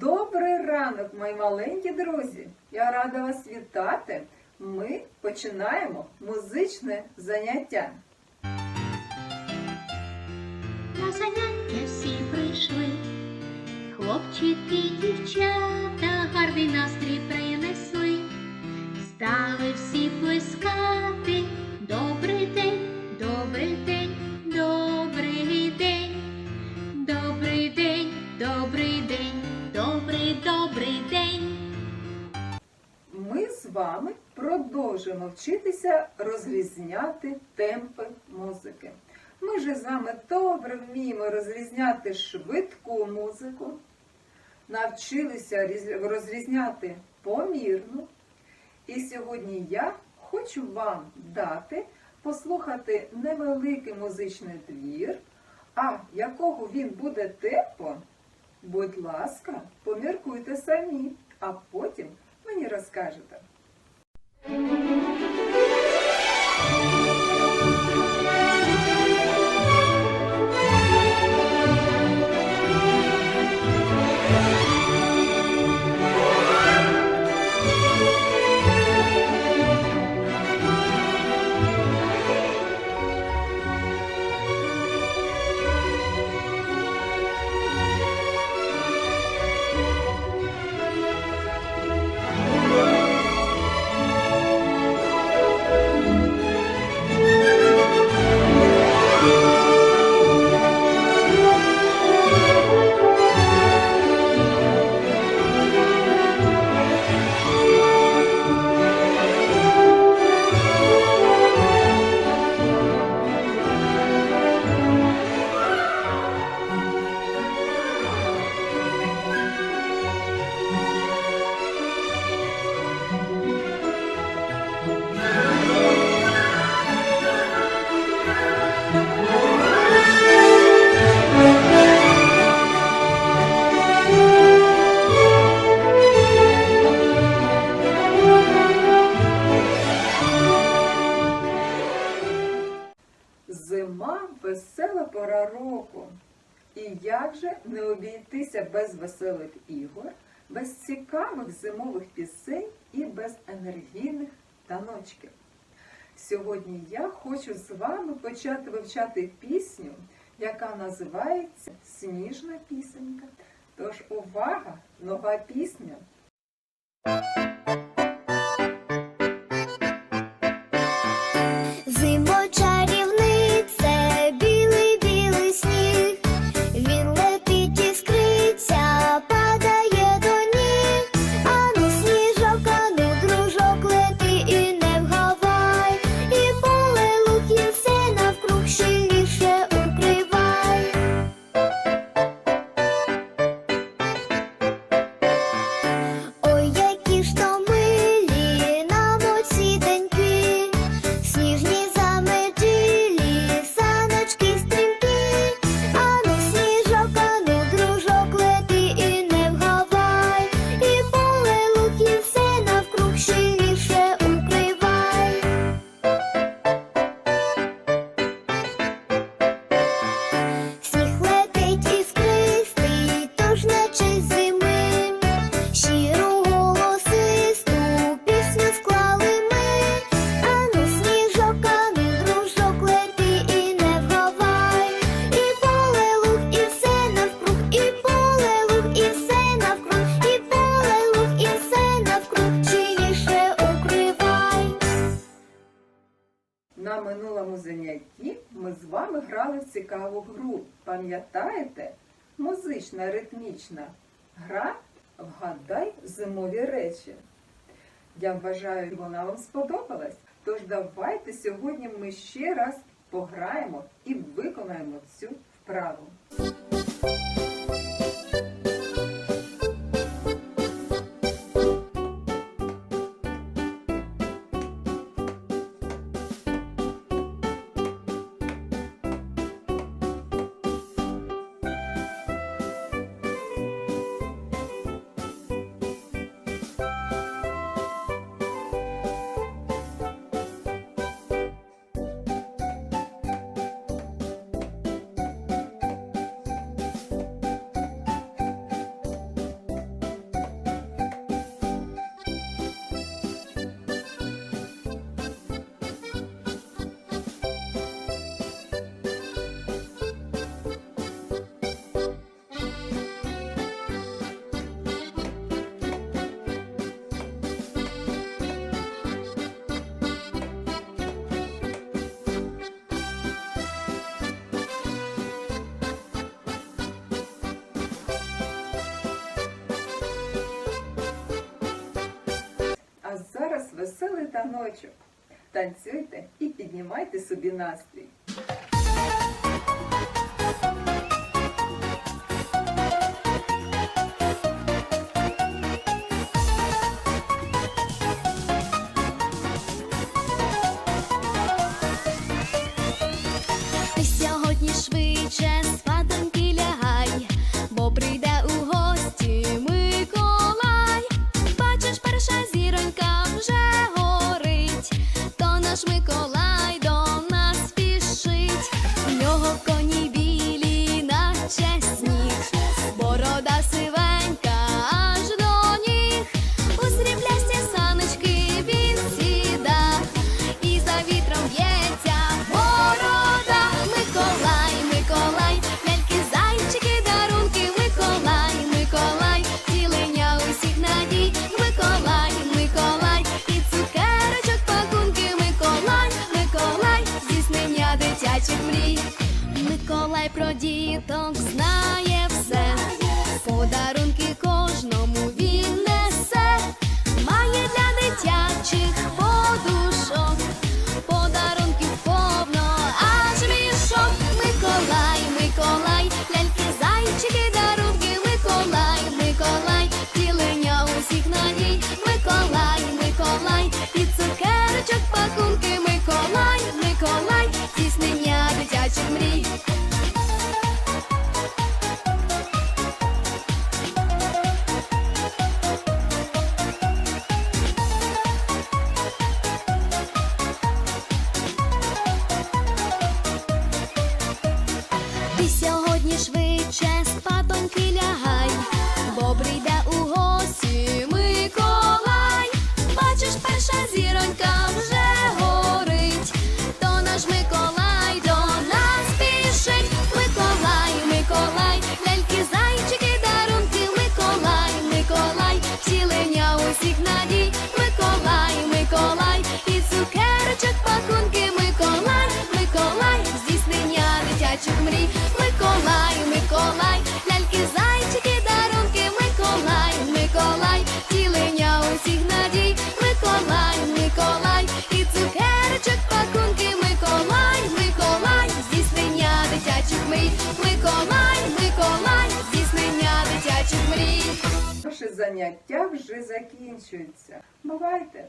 Добрий ранок, мої маленькі друзі! Я рада вас вітати. Ми починаємо музичне заняття. На заняття всі прийшли, хлопчики, дівчата, гарний настрій принесли, стали всі вами продовжуємо вчитися розрізняти темпи музики. Ми ж з вами добре вміємо розрізняти швидку музику, навчилися розрізняти помірну. І сьогодні я хочу вам дати послухати невеликий музичний твір, а якого він буде темпо, будь ласка, поміркуйте самі, а потім мені розкажете. Thank you. Зима весела пора року. І як же не обійтися без веселих ігор, без цікавих зимових пісень і без енергійних таночків. Сьогодні я хочу з вами почати вивчати пісню, яка називається Сніжна пісенька. Тож увага, нова пісня. На минулому занятті ми з вами грали в цікаву гру. Пам'ятаєте? Музична ритмічна гра Вгадай зимові речі. Я вважаю, вона вам сподобалась. Тож давайте сьогодні ми ще раз пограємо і виконаємо цю вправу. веселий таночок. Танцюйте і піднімайте собі настрій. про діток знає. заняття вже закінчується. Бувайте!